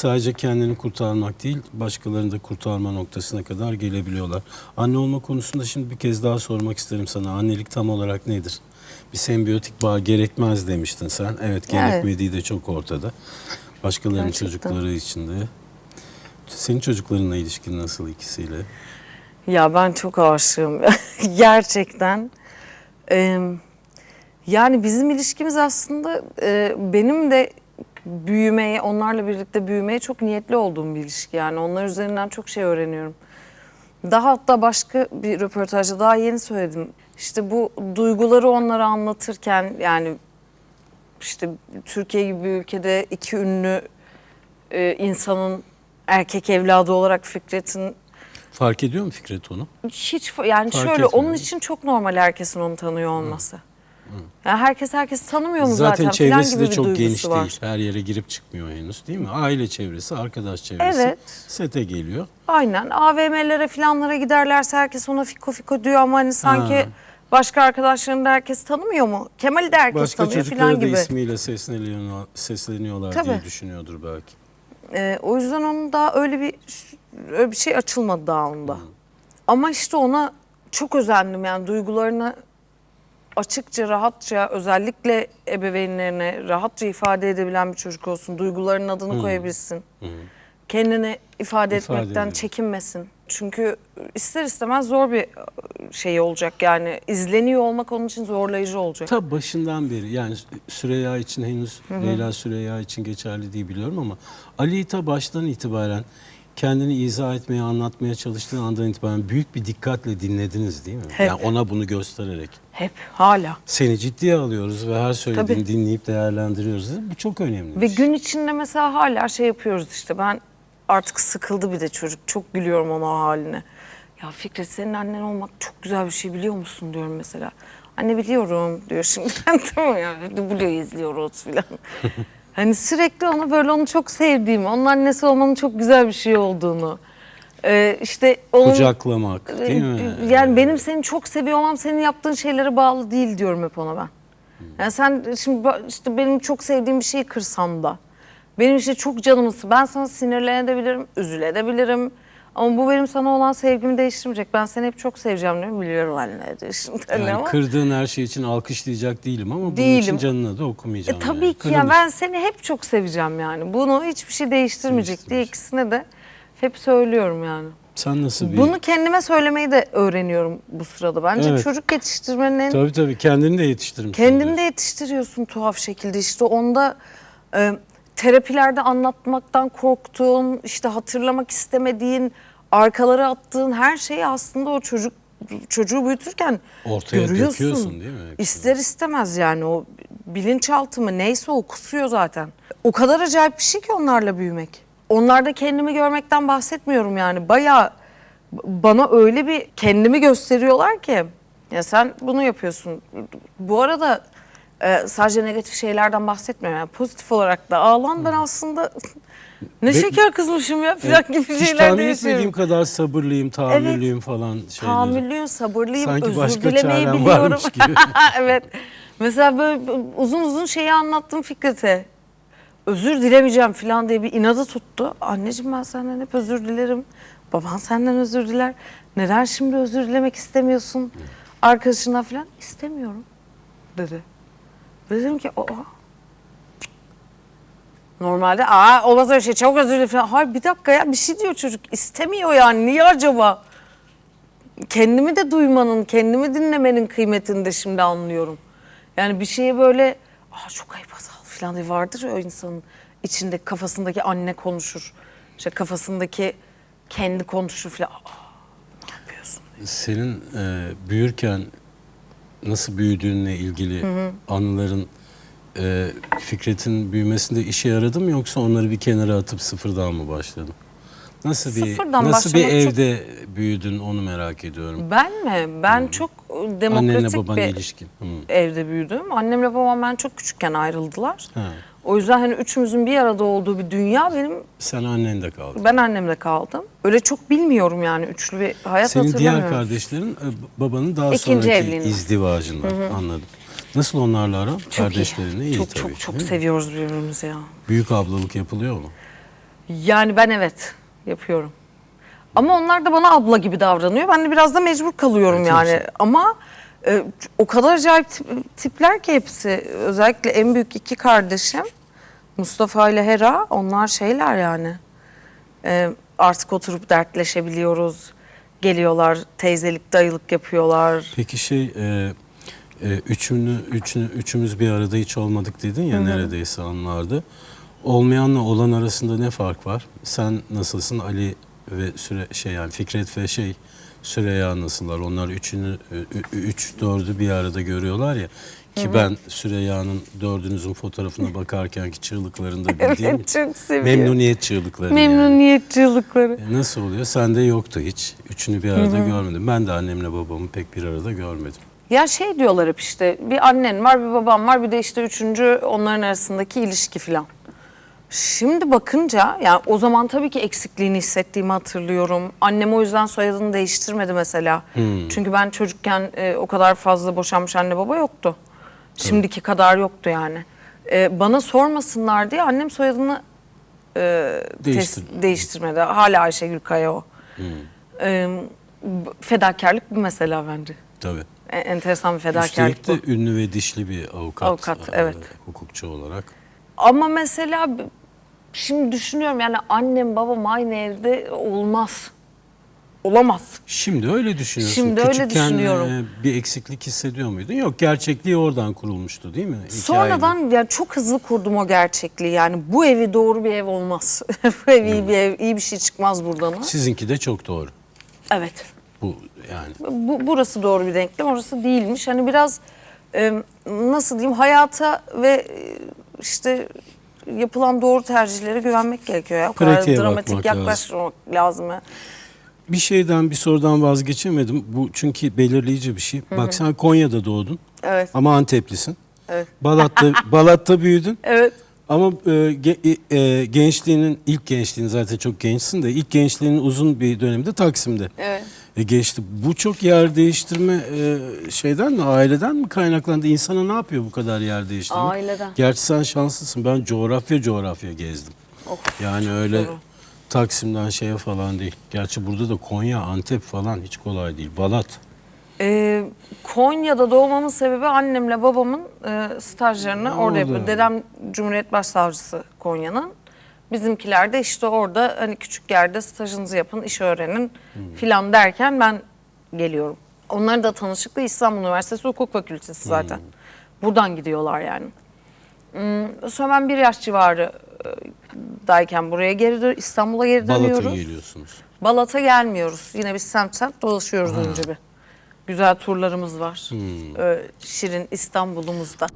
sadece kendini kurtarmak değil, başkalarını da kurtarma noktasına kadar gelebiliyorlar. Anne olma konusunda şimdi bir kez daha sormak isterim sana. Annelik tam olarak nedir? Bir sembiyotik bağ gerekmez demiştin sen. Evet, gerekmediği de çok ortada. Başkalarının Gerçekten. çocukları için de. Senin çocuklarınla ilişkin nasıl ikisiyle? Ya ben çok aşığım gerçekten. Ee, yani bizim ilişkimiz aslında e, benim de büyümeye, onlarla birlikte büyümeye çok niyetli olduğum bir ilişki. Yani onlar üzerinden çok şey öğreniyorum. Daha hatta başka bir röportajda daha yeni söyledim. İşte bu duyguları onlara anlatırken yani işte Türkiye gibi bir ülkede iki ünlü e, insanın erkek evladı olarak Fikret'in Fark ediyor mu Fikret onu? hiç yani Fark şöyle etmiyor. onun için çok normal herkesin onu tanıyor olması. Yani herkes herkes tanımıyor mu Zaten, zaten, çevresi gibi de çok geniş var. değil. Her yere girip çıkmıyor henüz değil mi? Aile çevresi, arkadaş çevresi. Evet. Sete geliyor. Aynen AVM'lere filanlara giderlerse herkes ona fiko fiko diyor ama hani sanki Ha. başka arkadaşlarını da herkes tanımıyor mu? Kemal'i de herkes Başka tanıyor filan çocuklara da gibi. ismiyle sesleniyor, sesleniyorlar diye Tabii. düşünüyordur belki. Ee, o yüzden onun daha öyle bir öyle bir şey açılmadı daha onda. Ama işte ona çok özendim yani duygularını açıkça, rahatça özellikle ebeveynlerine rahatça ifade edebilen bir çocuk olsun. Duygularının adını koyabilsin. Kendini ifade, İfade etmekten ediyor. çekinmesin. Çünkü ister istemez zor bir şey olacak yani izleniyor olmak onun için zorlayıcı olacak. Tabi başından beri yani Süreyya için henüz Leyla Süreyya için geçerli değil biliyorum ama Ali'yi ta baştan itibaren kendini izah etmeye, anlatmaya çalıştığı andan itibaren büyük bir dikkatle dinlediniz değil mi? Hep. Yani ona bunu göstererek. Hep hala. Seni ciddiye alıyoruz ve her söylediğini Tabii. dinleyip değerlendiriyoruz. Bu çok önemli. bir Ve şey. gün içinde mesela hala şey yapıyoruz işte ben artık sıkıldı bir de çocuk çok gülüyorum ona haline. Ya Fikret senin annen olmak çok güzel bir şey biliyor musun diyorum mesela. Anne biliyorum diyor şimdi tamam ya Blue'yu izliyoruz filan. hani sürekli ona böyle onu çok sevdiğimi, onun annesi olmanın çok güzel bir şey olduğunu. Ee, işte onun, Kucaklamak değil mi? yani benim seni çok seviyor olmam senin yaptığın şeylere bağlı değil diyorum hep ona ben. Yani sen şimdi işte benim çok sevdiğim bir şeyi kırsan da benim işte çok canımı sı- ben sana sinirlenebilirim, üzülebilirim. Ama bu benim sana olan sevgimi değiştirmeyecek. Ben seni hep çok seveceğim diyorum. Biliyorum anne diyor şimdi. Yani ama- kırdığın her şey için alkışlayacak değilim ama bunun Değilim. için canına da E, okumayacağım. tabii yani. ki ya ben seni hep çok seveceğim yani. Bunu hiçbir şey değiştirmeyecek diye ikisine de hep söylüyorum yani. Sen nasıl bir... Bunu kendime söylemeyi de öğreniyorum bu sırada. Bence Evet. çocuk yetiştirmenin en Tabii tabii kendini de yetiştirmiş. Kendini de yetiştiriyorsun tuhaf şekilde. İşte onda e, terapilerde anlatmaktan korktuğun, işte hatırlamak istemediğin, arkalara attığın her şeyi aslında o çocuk çocuğu büyütürken Ortaya görüyorsun. döküyorsun değil mi? İster istemez yani o bilinçaltı mı neyse o kusuyor zaten. O kadar acayip bir şey ki onlarla büyümek. Onlarda kendimi görmekten bahsetmiyorum yani. Bayağı bana öyle bir kendimi gösteriyorlar ki. Ya sen bunu yapıyorsun. Bu arada e, sadece negatif şeylerden bahsetmiyorum. Yani pozitif olarak da ağlan ben aslında ne şeker kızmışım ya falan gibi Hiç şeyler tahmin de etmediğim kadar sabırlıyım, tahammüllüyüm falan şeyleri. Tahammüllüyüm, sabırlıyım, Sanki özür başka dilemeyi çarem biliyorum. varmış gibi. evet. Mesela böyle uzun uzun şeyi anlattım Fikret'e. Özür dilemeyeceğim falan diye bir inadı tuttu. Anneciğim ben senden hep özür dilerim. Baban senden özür diler. Neden şimdi özür dilemek istemiyorsun? Arkadaşına falan istemiyorum dedi. Dedim ki o Normalde aa olmaz öyle şey çok özür dilerim falan. Hayır bir dakika ya bir şey diyor çocuk. İstemiyor yani niye acaba? kendimi de duymanın, kendimi dinlemenin kıymetini de şimdi anlıyorum. Yani bir şeye böyle Aa, çok ayıp Hazal falan diye vardır ya o insanın içinde kafasındaki anne konuşur. İşte kafasındaki kendi konuşur falan. Aa, ne yapıyorsun? Senin e, büyürken nasıl büyüdüğünle ilgili anıların e, Fikret'in büyümesinde işe yaradı mı yoksa onları bir kenara atıp sıfırdan mı başladın? Nasıl bir Sıfırdan nasıl bir başlamak çok- evde büyüdün onu merak ediyorum. Ben mi? Ben çok Annenle demokratik bir ilişkin. Hı. evde büyüdüm. Annemle babam ben çok küçükken ayrıldılar. Ha. O yüzden hani üçümüzün bir arada olduğu bir dünya benim Sen annende kaldın. ben annemle kaldım. Öyle çok bilmiyorum yani üçlü bir hayat Senin hatırlamıyorum. diğer kardeşlerin e, babanın daha İkinci sonraki evliliğinde. izdivacından anladım. Nasıl onlarla aran? Çok Kardeşlerinle iyi, iyi. Çok tabii. çok çok değil mi? seviyoruz birbirimizi ya. Büyük ablalık yapılıyor mu? Yani ben evet yapıyorum. Ama onlar da bana abla gibi davranıyor. Ben de biraz da mecbur kalıyorum yani. Ama e, o kadar acayip tip- tipler ki hepsi. Özellikle en büyük iki kardeşim Mustafa ile Hera onlar şeyler yani. E, artık oturup dertleşebiliyoruz. Geliyorlar teyzelik dayılık yapıyorlar. Peki şey e, e, üçünü, üçünü, üçümüz bir arada hiç olmadık dedin ya neredeyse anlardı. Olmayanla olan arasında ne fark var? Sen nasılsın? Ali ve Süre şey yani Fikret ve şey Süreyya nasıllar? Onlar üçünü e, üç dördü bir arada görüyorlar ya. Ki ben Süreyya'nın dördünüzün fotoğrafına bakarken ki çığlıklarını da bildiğim Evet çok seviyorum. memnuniyet çığlıkları yani. Memnuniyet çığlıkları. E, Nasıl oluyor? Sende yoktu hiç. Üçünü bir arada görmedim. Ben de annemle babamı pek bir arada görmedim. Ya şey diyorlar hep işte bir annen var bir babam var bir de işte üçüncü onların arasındaki ilişki falan. Şimdi bakınca yani o zaman tabii ki eksikliğini hissettiğimi hatırlıyorum. Annem o yüzden soyadını değiştirmedi mesela. Çünkü ben çocukken e, o kadar fazla boşanmış anne baba yoktu. Şimdiki kadar yoktu yani. E, bana sormasınlar diye annem soyadını e, tes- değiştirmedi. Hala Ayşegül Kaya o. E, b- fedakarlık bu mesela bence. Tabii. E- enteresan bir fedakarlık Üstelik bu. de ünlü ve dişli bir avukat. Avukat, e, evet. Hukukçu olarak. Ama mesela şimdi düşünüyorum yani annem babam aynı evde olmaz. Olamaz. Şimdi öyle düşünüyorsun. Şimdi öyle Küçükken, düşünüyorum. e, bir eksiklik hissediyor muydun? Yok gerçekliği oradan kurulmuştu değil mi? Hikayenin. Sonradan yani çok hızlı kurdum o gerçekliği. Yani bu evi doğru bir ev olmaz. bu ev iyi bir ev, iyi bir şey çıkmaz buradan. Sizinki de çok doğru. Evet. Bu yani. Bu, burası doğru bir denklem, orası değilmiş. Hani biraz e, nasıl diyeyim hayata ve e, işte yapılan doğru tercihlere güvenmek gerekiyor ya. O kadar Pratiğe dramatik bakmak lazım. yaklaşmamak lazım. ya. Bir şeyden bir sorudan vazgeçemedim. Bu çünkü belirleyici bir şey. Bak sen Konya'da doğdun. Evet. Ama Anteplisin. Evet. Balat'ta Balat'ta büyüdün. Evet. Ama e, ge- e, gençliğinin ilk gençliğin zaten çok gençsin de ilk gençliğinin uzun bir döneminde Taksim'de Evet. E, geçti. Bu çok yer değiştirme e, şeyden mi aileden mi kaynaklandı? İnsana ne yapıyor bu kadar yer değiştirme? Aileden. Gerçi sen şanslısın. Ben coğrafya coğrafya gezdim. Of, Yani öyle o. Taksim'den şeye falan değil. Gerçi burada da Konya, Antep falan hiç kolay değil. Balat. Ee, Konya'da doğmamın sebebi annemle babamın e, stajlarını orada orada. yapıyor. Dedem Cumhuriyet Başsavcısı Konya'nın. Bizimkiler de işte orada hani küçük yerde stajınızı yapın, iş öğrenin filan derken ben geliyorum. Onların da tanışıklığı İstanbul Üniversitesi Hukuk Fakültesi zaten. Buradan gidiyorlar yani. Hmm, sonra ben bir yaş civarı e, dayken buraya geri dö- İstanbul'a geri dönüyoruz. Balat'a geliyorsunuz. Balat'a gelmiyoruz. Yine biz semt semt dolaşıyoruz önce bir. Güzel turlarımız var. Ee, Şirin İstanbul'umuzda.